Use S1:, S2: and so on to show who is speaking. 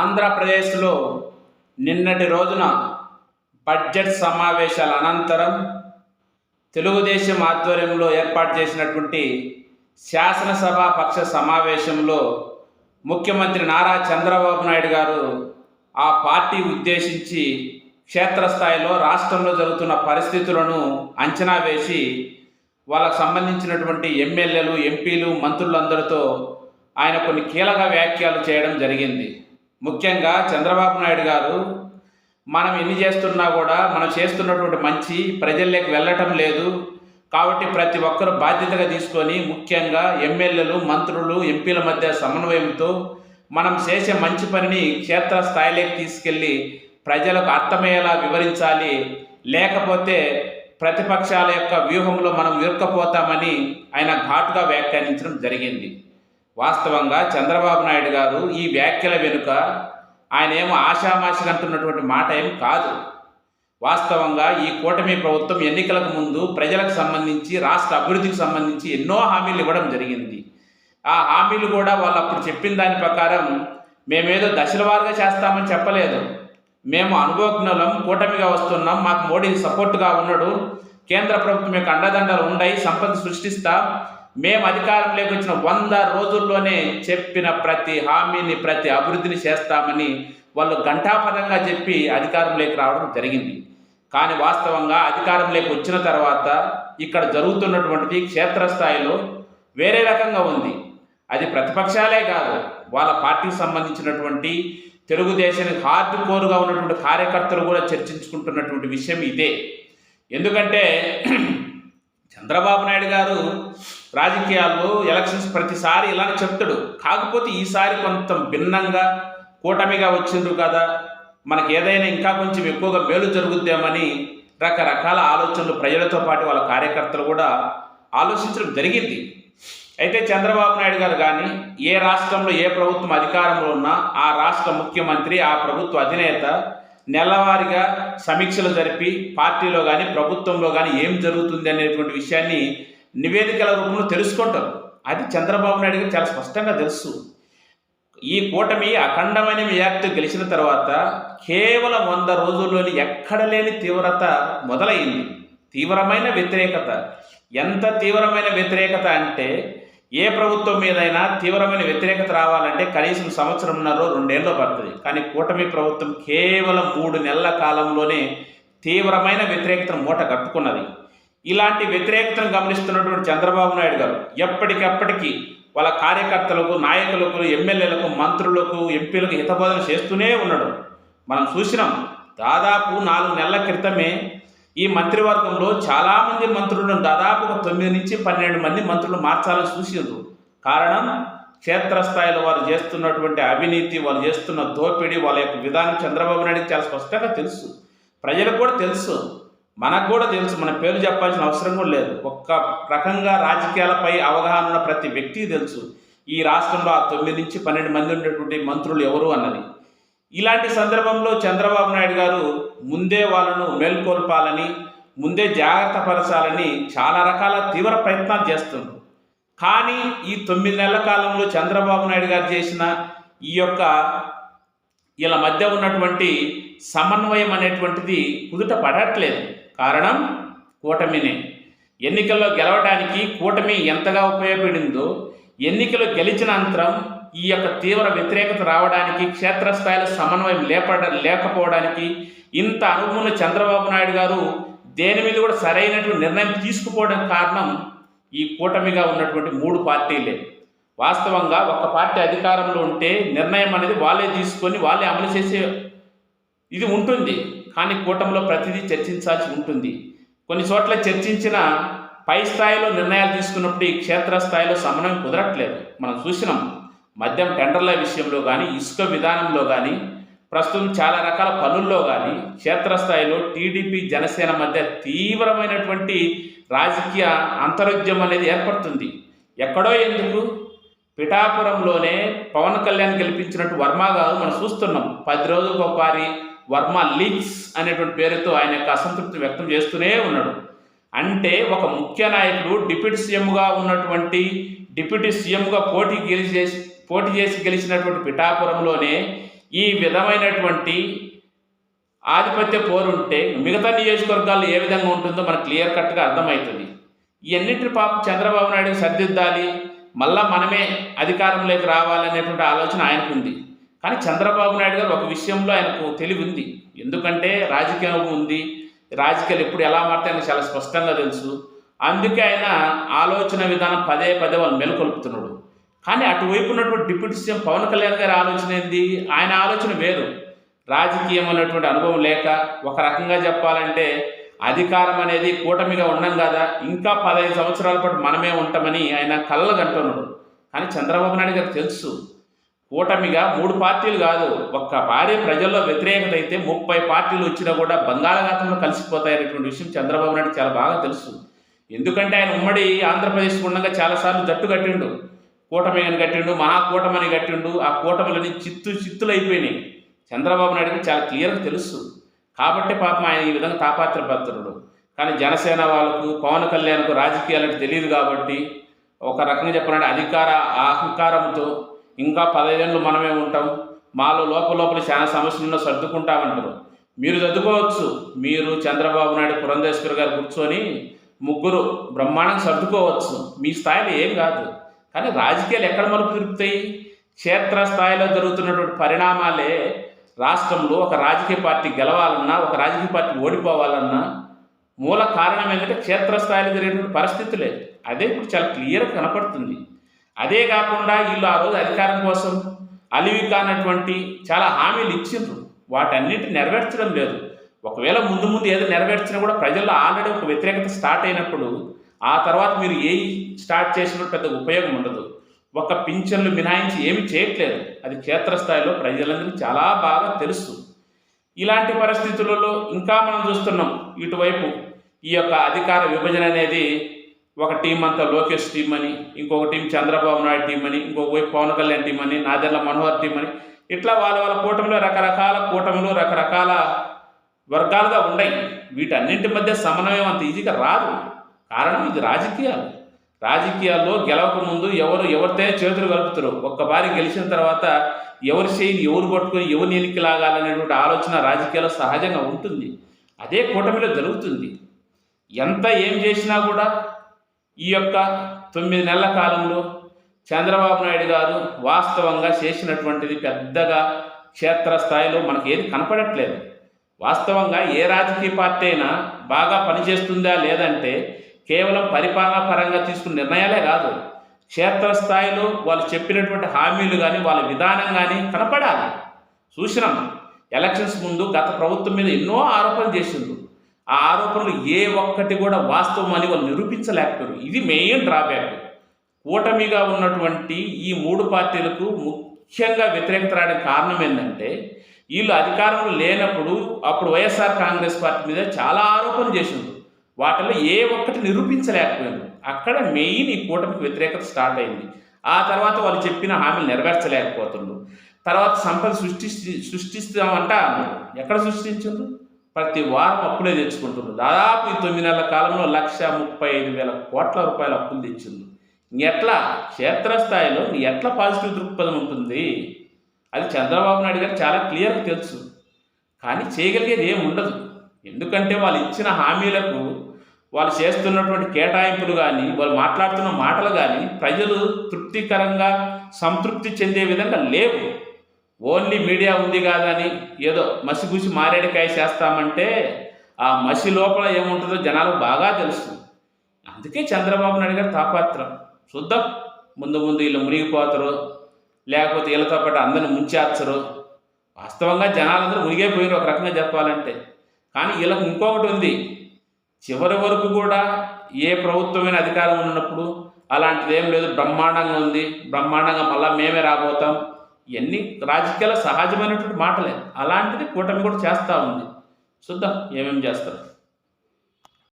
S1: ఆంధ్రప్రదేశ్లో నిన్నటి రోజున బడ్జెట్ సమావేశాల అనంతరం తెలుగుదేశం ఆధ్వర్యంలో ఏర్పాటు చేసినటువంటి శాసనసభ పక్ష సమావేశంలో ముఖ్యమంత్రి నారా చంద్రబాబు నాయుడు గారు ఆ పార్టీ ఉద్దేశించి క్షేత్రస్థాయిలో రాష్ట్రంలో జరుగుతున్న పరిస్థితులను అంచనా వేసి వాళ్ళకు సంబంధించినటువంటి ఎమ్మెల్యేలు ఎంపీలు మంత్రులందరితో ఆయన కొన్ని కీలక వ్యాఖ్యలు చేయడం జరిగింది. ముఖ్యంగా చంద్రబాబు నాయుడు గారు మనం ఎన్ని చేస్తున్నా కూడా మనం చేస్తున్నటువంటి మంచి ప్రజల్లోకి వెళ్ళటం లేదు. కాబట్టి ప్రతి ఒక్కరు బాధ్యతగా తీసుకొని ముఖ్యంగా ఎమ్మెల్యేలు మంత్రులు ఎంపీల మధ్య సమన్వయంతో మనం చేసే మంచి పనిని క్షేత్ర స్థాయిలోకి తీసుకెళ్ళి ప్రజలకు అర్థమయ్యేలా వివరించాలి. లేకపోతే ప్రతిపక్షాల యొక్క వ్యూహంలో మనం ఇరుక్కపోతామని ఆయన ఘాటుగా వ్యాఖ్యానించడం జరిగింది. వాస్తవంగా చంద్రబాబు నాయుడు గారు ఈ వ్యాఖ్యల వెనుక ఆయన ఏమో ఆషామాషిగా అంటున్నటువంటి మాట ఏం కాదు. వాస్తవంగా ఈ కూటమి ప్రభుత్వం ఎన్నికలకు ముందు ప్రజలకు సంబంధించి రాష్ట్ర అభివృద్ధికి సంబంధించి ఎన్నో హామీలు ఇవ్వడం జరిగింది. ఆ హామీలు కూడా వాళ్ళు అప్పుడు చెప్పిన దాని ప్రకారం మేమేదో దశల వారుగా చేస్తామని చెప్పలేదు. మేము అనుభవజ్ఞులం కూటమిగా వస్తున్నాం మాకు మోడీ సపోర్ట్గా ఉన్నాడు కేంద్ర ప్రభుత్వం యొక్క అండదండలు ఉన్నాయి సంపద సృష్టిస్తా మేము అధికారంలోకి వచ్చిన వంద రోజుల్లోనే చెప్పిన ప్రతి హామీని ప్రతి అభివృద్ధిని చేస్తామని వాళ్ళు ఘంటాపదంగా చెప్పి అధికారంలోకి రావడం జరిగింది. కానీ వాస్తవంగా అధికారంలోకి వచ్చిన తర్వాత ఇక్కడ జరుగుతున్నటువంటి క్షేత్రస్థాయిలో వేరే రకంగా ఉంది. అది ప్రతిపక్షాలే కాదు వాళ్ళ పార్టీకి సంబంధించినటువంటి తెలుగుదేశానికి హార్డ్ కోర్గా ఉన్నటువంటి కార్యకర్తలు కూడా చర్చించుకుంటున్నటువంటి విషయం ఇదే. ఎందుకంటే చంద్రబాబు నాయుడు గారు రాజకీయాల్లో ఎలక్షన్స్ ప్రతిసారి ఇలానే చెప్తాడు. కాకపోతే ఈసారి కొంత భిన్నంగా కూటమిగా వచ్చిండ్రు కదా. మనకి ఏదైనా ఇంకా కొంచెం ఎక్కువగా మేలు జరుగుద్దామని రకరకాల ఆలోచనలు ప్రజలతో పాటు వాళ్ళ కార్యకర్తలు కూడా ఆలోచించడం జరిగింది. అయితే చంద్రబాబు నాయుడు గారు కానీ ఏ రాష్ట్రంలో ఏ ప్రభుత్వం అధికారంలో ఉన్నా ఆ రాష్ట్ర ముఖ్యమంత్రి ఆ ప్రభుత్వ అధినేత నెలవారీగా సమీక్షలు జరిపి పార్టీలో కానీ ప్రభుత్వంలో కానీ ఏం జరుగుతుంది అనేటువంటి విషయాన్ని నివేదికల రూపంలో తెలుసుకుంటారు. అది చంద్రబాబు నాయుడు గారు చాలా స్పష్టంగా తెలుసు. ఈ కూటమి అఖండమైన వ్యాప్తి గెలిచిన తర్వాత కేవలం వంద రోజుల్లోని ఎక్కడ లేని తీవ్రత మొదలైంది. తీవ్రమైన వ్యతిరేకత. ఎంత తీవ్రమైన వ్యతిరేకత అంటే ఏ ప్రభుత్వం మీదైనా తీవ్రమైన వ్యతిరేకత రావాలంటే కనీసం సంవత్సరంన్నర రెండేళ్ళు పడుతుంది. కానీ కూటమి ప్రభుత్వం కేవలం మూడు నెలల కాలంలోనే తీవ్రమైన వ్యతిరేకతను మూట కట్టుకున్నది. ఇలాంటి వ్యతిరేకతను గమనిస్తున్నటువంటి చంద్రబాబు నాయుడు గారు ఎప్పటికప్పటికీ వాళ్ళ కార్యకర్తలకు నాయకులకు ఎమ్మెల్యేలకు మంత్రులకు ఎంపీలకు హితబోధన చేస్తూనే ఉన్నాడు. మనం చూసినాం దాదాపు నాలుగు నెలల క్రితమే ఈ మంత్రివర్గంలో చాలామంది మంత్రులను దాదాపు ఒక తొమ్మిది నుంచి పన్నెండు మంది మంత్రులు మార్చాలని చూసిండ్రు. కారణం క్షేత్రస్థాయిలో వారు చేస్తున్నటువంటి అవినీతి వాళ్ళు చేస్తున్న దోపిడీ వాళ్ళ యొక్క విధానం చంద్రబాబు నాయుడు చాలా స్పష్టంగా తెలుసు. ప్రజలకు కూడా తెలుసు. మనకు కూడా తెలుసు మన పేరు చెప్పాల్సిన అవసరం కూడా లేదు. ఒక్క రకంగా రాజకీయాలపై అవగాహన ఉన్న ప్రతి వ్యక్తికి తెలుసు ఈ రాష్ట్రంలో ఆ తొమ్మిది నుంచి పన్నెండు మంది ఉండేటువంటి మంత్రులు ఎవరు అన్నది. ఇలాంటి సందర్భంలో చంద్రబాబు నాయుడు గారు ముందే వాళ్ళను మేల్కొల్పాలని ముందే జాగ్రత్త పరచాలని చాలా రకాల తీవ్ర ప్రయత్నాలు చేస్తున్నారు కానీ ఈ తొమ్మిది నెలల కాలంలో చంద్రబాబు నాయుడు గారు చేసిన ఈ యొక్క వీళ్ళ మధ్య ఉన్నటువంటి సమన్వయం అనేటువంటిది కుదుట పడట్లేదు. కారణం కూటమినే. ఎన్నికల్లో గెలవడానికి కూటమి ఎంతగా ఉపయోగపడిందో ఎన్నికలు గెలిచిన అనంతరం ఈ యొక్క తీవ్ర వ్యతిరేకత రావడానికి క్షేత్రస్థాయిలో సమన్వయం లేపడ లేకపోవడానికి ఇంత అనుభవం చంద్రబాబు నాయుడు గారు దేని మీద కూడా సరైనటువంటి నిర్ణయం తీసుకుపోవడం కారణం ఈ కూటమిగా ఉన్నటువంటి మూడు పార్టీలే. వాస్తవంగా ఒక పార్టీ అధికారంలో ఉంటే నిర్ణయం అనేది వాళ్ళే తీసుకొని వాళ్ళే అమలు చేసే ఇది ఉంటుంది. కానీ కూటమిలో ప్రతిదీ చర్చించాల్సి ఉంటుంది. కొన్ని చోట్ల చర్చించిన పై స్థాయిలో నిర్ణయాలు తీసుకున్నప్పుడు ఈ క్షేత్రస్థాయిలో సమన్వయం కుదరట్లేదు. మనం చూసినాం. మద్యం టెండర్ల విషయంలో కానీ ఇసుక విధానంలో కానీ ప్రస్తుతం చాలా రకాల పనుల్లో కానీ క్షేత్రస్థాయిలో టీడీపీ జనసేన మధ్య తీవ్రమైనటువంటి రాజకీయ అంతరుద్యం అనేది ఏర్పడుతుంది. ఎక్కడో ఎందుకు? పిఠాపురంలోనే పవన్ కళ్యాణ్ గెలిపించినట్టు వర్మ గారు మనం చూస్తున్నాం. పది రోజులకు ఒకసారి వర్మ లీక్స్ అనేటువంటి పేరుతో ఆయన యొక్క అసంతృప్తి వ్యక్తం చేస్తూనే ఉన్నాడు. అంటే ఒక ముఖ్య నాయకుడు డిప్యూటీ సీఎంగా ఉన్నటువంటి డిప్యూటీ సీఎంగా పోటీ గెలిచి పోటీ చేసి గెలిచినటువంటి పిఠాపురంలోనే ఈ విధమైనటువంటి ఆధిపత్య పోరుంటే మిగతా నియోజకవర్గాలు ఏ విధంగా ఉంటుందో మనకు క్లియర్ కట్గా అర్థమవుతుంది. ఇవన్నింటిని పాపం చంద్రబాబు నాయుడు సర్దిద్దాలి మళ్ళా మనమే అధికారంలోకి రావాలనేటువంటి ఆలోచన ఆయనకుంది. కానీ చంద్రబాబు నాయుడు గారు ఒక విషయంలో ఆయనకు తెలివి ఉంది ఎందుకంటే రాజకీయం ఉంది. రాజకీయాలు ఎప్పుడు ఎలా మారుతాయని చాలా స్పష్టంగా తెలుసు. అందుకే ఆయన ఆలోచన విధానం పదే పదే వాళ్ళు మెలకొల్పుతున్నాడు కానీ అటువైపు ఉన్నటువంటి డిప్యూటీ సీఎం పవన్ కళ్యాణ్ గారి ఆలోచన ఏంది? ఆయన ఆలోచన వేరు. రాజకీయం అనేటువంటి అనుభవం లేక ఒక రకంగా చెప్పాలంటే అధికారం అనేది కూటమిగా ఉన్నాం కదా? ఇంకా పదహైదు సంవత్సరాల పాటు మనమే ఉంటామని ఆయన కళ్ళగంటున్నాడు కానీ చంద్రబాబు నాయుడు గారికి తెలుసు. కూటమిగా మూడు పార్టీలు కాదు ఒక్క భారీ ప్రజల్లో వ్యతిరేకత అయితే ముప్పై పార్టీలు వచ్చినా కూడా బంగాళాఖాతంలో కలిసిపోతాయనేటువంటి విషయం చంద్రబాబు నాయుడు చాలా బాగా తెలుసు. ఎందుకంటే ఆయన ఉమ్మడి ఆంధ్రప్రదేశ్ ఉండగా చాలాసార్లు జట్టు కట్టిండు కూటమి అని కట్టిండు మహాకూటమని కట్టిండు ఆ కూటమిలని చిత్తు చిత్తులు అయిపోయినాయి చంద్రబాబు నాయుడుకి చాలా క్లియర్గా తెలుసు. కాబట్టి పాపం ఆయన ఈ విధంగా తాపాత్రపడుతున్నాడు కానీ జనసేన వాళ్ళకు పవన్ కళ్యాణ్కు రాజకీయాలకు తెలియదు కాబట్టి ఒక రకంగా చెప్పాలంటే అధికార అహంకారంతో ఇంకా పదహైదేళ్ళు మనమే ఉంటాం. మాలో లోపల లోపల చాలా సమస్యలను సర్దుకుంటామంటారు. మీరు చదువుకోవచ్చు మీరు చంద్రబాబు నాయుడు పురంధేశ్వర్ గారు కూర్చొని ముగ్గురు బ్రహ్మాండం సర్దుకోవచ్చు. మీ స్థాయిలో ఏం కాదు. కానీ రాజకీయాలు ఎక్కడ మలుపు తిరుగుతాయి? క్షేత్రస్థాయిలో జరుగుతున్నటువంటి పరిణామాలే రాష్ట్రంలో ఒక రాజకీయ పార్టీ గెలవాలన్నా ఒక రాజకీయ పార్టీ ఓడిపోవాలన్నా మూల కారణం ఏంటంటే క్షేత్రస్థాయిలో జరిగినటువంటి పరిస్థితులే. అదే ఇప్పుడు చాలా క్లియర్గా కనపడుతుంది. అదే కాకుండా వీళ్ళు ఆ రోజు అధికారం కోసం అలివి కానటువంటి చాలా హామీలు ఇచ్చిండ్రు. వాటన్నిటి నెరవేర్చడం లేదు. ఒకవేళ ముందు ముందు ఏదో నెరవేర్చినా కూడా ప్రజల్లో ఆల్రెడీ ఒక వ్యతిరేకత స్టార్ట్ అయినప్పుడు ఆ తర్వాత మీరు ఏ స్టార్ట్ చేసినా పెద్ద ఉపయోగం ఉండదు. ఒక పింఛన్లు మినాయించి ఏమి చేయట్లేదు. అది క్షేత్రస్థాయిలో ప్రజలందరికీ చాలా బాగా తెలుసు. ఇలాంటి పరిస్థితులలో ఇంకా మనం చూస్తున్నాం. ఇటువైపు ఈ యొక్క అధికార విభజన అనేది ఒక టీం అంతా లోకేష్ టీం అని ఇంకొక టీం చంద్రబాబు నాయుడు టీం అని ఇంకొక వైపు పవన్ కళ్యాణ్ టీం అని నాదెర్ల మనోహర్ టీం అని. ఇట్లా వాళ్ళ వాళ్ళ కూటమిలో రకరకాల కూటమిలు రకరకాల వర్గాలుగా ఉన్నాయి. వీటన్నింటి మధ్య సమన్వయం అంత ఈజీగా రాదు. కారణం ఇది రాజకీయాలు. రాజకీయాల్లో గెలవక ముందు ఎవరు ఎవరితో చేతులు కలుపుతారు ఒక్క బారి గెలిచిన తర్వాత ఎవరి చేయిని ఎవరు పట్టుకొని ఎవరిని ఎన్నిక లాగాలనేటువంటి ఆలోచన రాజకీయాల్లో సహజంగా ఉంటుంది. అదే కూటమిలో జరుగుతుంది. ఎంత ఏం చేసినా కూడా ఈ యొక్క తొమ్మిది నెలల కాలంలో చంద్రబాబు నాయుడు గారు వాస్తవంగా చేసినటువంటిది పెద్దగా క్షేత్రస్థాయిలో మనకి ఏది కనపడట్లేదు. వాస్తవంగా ఏ రాజకీయ పార్టీ అయినా బాగా పనిచేస్తుందా లేదంటే కేవలం పరిపాలనా పరంగా తీసుకున్న నిర్ణయాలే కాదు. క్షేత్రస్థాయిలో వాళ్ళు చెప్పినటువంటి హామీలు కానీ వాళ్ళ విధానం కానీ కనపడాలి. చూసినాం. ఎలక్షన్స్ ముందు గత ప్రభుత్వం మీద ఎన్నో ఆరోపణలు చేసింది ఆ ఆరోపణలు ఏ ఒక్కటి కూడా వాస్తవం అని వాళ్ళు నిరూపించలేకపోయారు. ఇది మెయిన్ డ్రాబ్యాక్ కూటమిగా ఉన్నటువంటి ఈ మూడు పార్టీలకు ముఖ్యంగా వ్యతిరేకత రావడానికి కారణం ఏంటంటే వీళ్ళు అధికారంలో లేనప్పుడు అప్పుడు వైఎస్ఆర్ కాంగ్రెస్ పార్టీ మీద చాలా ఆరోపణలు చేసిండ్రు. వాటిలో ఏ ఒక్కటి నిరూపించలేకపోయారు. అక్కడ మెయిన్ ఈ కూటమికి వ్యతిరేకత స్టార్ట్ అయింది. ఆ తర్వాత వాళ్ళు చెప్పిన హామీలు నెరవేర్చలేకపోతుండ్రు. తర్వాత సంపద సృష్టి సృష్టిస్తామంట అన్నారు. ఎక్కడ సృష్టించు ప్రతి వారం అప్పులే తెచ్చుకుంటున్నారు. దాదాపు ఈ తొమ్మిది నెలల కాలంలో లక్ష ముప్పై ఐదు వేల కోట్ల రూపాయల అప్పులు తెచ్చింది ఎట్లా? క్షేత్రస్థాయిలో ఎట్లా పాజిటివ్ దృక్పథం ఉంటుంది? అది చంద్రబాబు నాయుడు గారు చాలా క్లియర్గా తెలుసు. కానీ చేయగలిగేది ఏమి ఉండదు. ఎందుకంటే వాళ్ళు ఇచ్చిన హామీలకు వాళ్ళు చేస్తున్నటువంటి కేటాయింపులు కానీ వాళ్ళు మాట్లాడుతున్న మాటలు కానీ ప్రజలు తృప్తికరంగా సంతృప్తి చెందే విధంగా లేవు. ఓన్లీ మీడియా ఉంది కాదని ఏదో మసిగూసి మారేడికాయ చేస్తామంటే ఆ మసి లోపల ఏముంటుందో జనాలకు బాగా తెలుసు అందుకే చంద్రబాబు నాయుడు గారు తాపాత్రం. చూద్దాం. ముందు ముందు వీళ్ళు మునిగిపోతారు. లేకపోతే వీళ్ళతో పాటు అందరిని ముంచేస్తారు. వాస్తవంగా జనాలందరూ మునిగైపోయారు ఒక రకంగా చెప్పాలంటే. కానీ వీళ్ళకి ఇంకొకటి ఉంది. చివరి వరకు కూడా ఏ ప్రభుత్వమైన అధికారం ఉన్నప్పుడు అలాంటిది ఏం లేదు. బ్రహ్మాండంగా ఉంది. బ్రహ్మాండంగా మళ్ళీ మేమే రాబోతాం. ఇవన్నీ రాజకీయాల సహజమైనటువంటి మాటలే. అలాంటిది కూటమి కూడా చేస్తూ ఉంది. చూద్దాం ఏమేమి చేస్తారు.